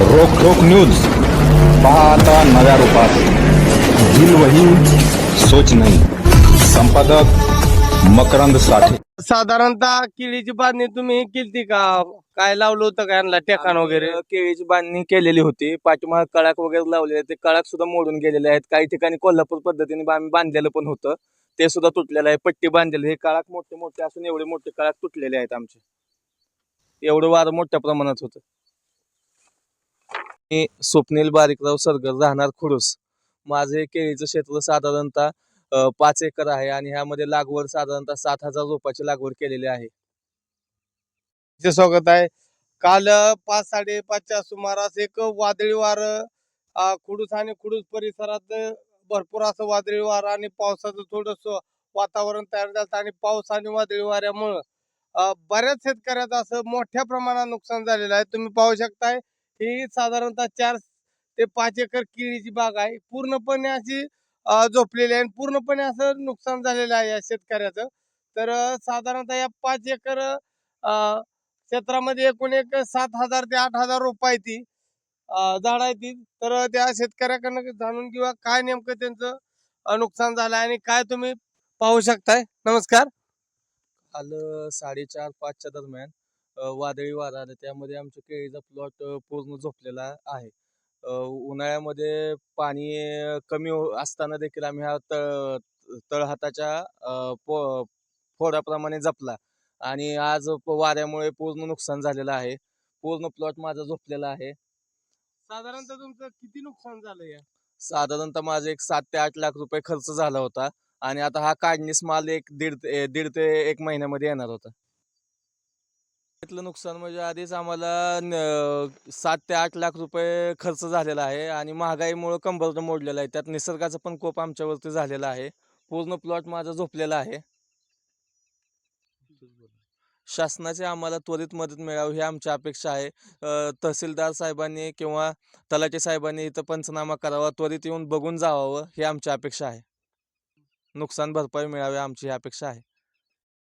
रोख रोख न्यूज. पहा आता नव्या रूपात. दिल वही सोच नाही. संपादक मकरंद साठे. साधारणतः केळीची बांधणी तुम्ही केलती का? काय लावलं होतं का यांना टेकाण वगैरे? केळीची बांधणी केलेली होती. पाठीमाग कळाक वगैरे लावलेले ते कळाक सुद्धा मोडून गेलेले आहेत. काही ठिकाणी कोल्हापूर पद्धतीने आम्ही बांधलेलं पण होतं. ते सुद्धा तुटलेलं आहे. पट्टी बांधलेली. हे कळाक मोठे मोठे असून एवढे मोठे कळाक तुटलेले आहेत आमचे. एवढं वारं मोठ्या प्रमाणात होतं. मी स्वप्नील बारीकराव सरगर राहणार खुडूस. माझं हे केळीचं क्षेत्र साधारणतः पाच एकर आहे आणि ह्यामध्ये लागवड साधारणतः सात हजार रोपाची लागवड केलेली आहे. चे स्वागत आहे. काल पाच साडेपाचच्या सुमारास एक वादळी वार खुडूस आणि खुडूस परिसरात भरपूर असं वादळी वार आणि पावसाचं थोडस वातावरण तयार झालं आणि पाऊस आणि वादळी वाऱ्यामुळं बऱ्याच शेतकऱ्याचं असं मोठ्या प्रमाणात नुकसान झालेलं आहे. तुम्ही पाहू शकताय ही साधारणतः चार ते पाच एकर केळीची बाग आहे. पूर्णपणे अशी झोपलेली आहे आणि पूर्णपणे असं नुकसान झालेलं आहे या शेतकऱ्याचं. तर साधारणतः या पाच एकर क्षेत्रामध्ये एकूण एक सात हजार ते आठ हजार रुपये ती झाड आहे ती तर त्या शेतकऱ्याकडनं जाणून किंवा काय नेमकं त्यांचं नुकसान झालं आणि काय तुम्ही पाहू शकताय. नमस्कार. काल साडेचार पाचच्या दरम्यान. वादळी वारा आला त्यामध्ये आमच्या केळीचा प्लॉट पूर्ण झोपलेला आहे. अ, उन्हाळ्यामध्ये पाणी कमी हो- असताना देखील आम्ही हा तळ तळहाताच्या अ, पो फोडाप्रमाणे जपला आणि आज वाऱ्यामुळे पूर्ण नुकसान झालेलं आहे. पूर्ण प्लॉट माझा झोपलेला आहे. साधारणतः तुमचं किती नुकसान झालं या? साधारणतः माझे एक सात ते आठ लाख रुपये खर्च झाला होता आणि आता हा काढणीस माल एक दीड ते- दीड ते एक महिन्यामध्ये येणार होता. त्यातलं नुकसान म्हणजे आधीच आम्हाला न- सात ते आठ लाख रुपये खर्च झालेला आहे आणि महागाईमुळं कंबर मोडलेलं आहे. त्यात निसर्गाचा पण कोप आमच्यावरती झालेला आहे. पूर्ण प्लॉट माझा झोपलेला आहे. शासनाची आम्हाला त्वरित मदत मिळावी ही आमची अपेक्षा आहे. तहसीलदार साहेबांनी किंवा तलाठी साहेबांनी इथं पंचनामा करावा त्वरित येऊन बघून जावावं ही आमची अपेक्षा आहे. नुकसान भरपाई मिळावी आमची ही अपेक्षा आहे.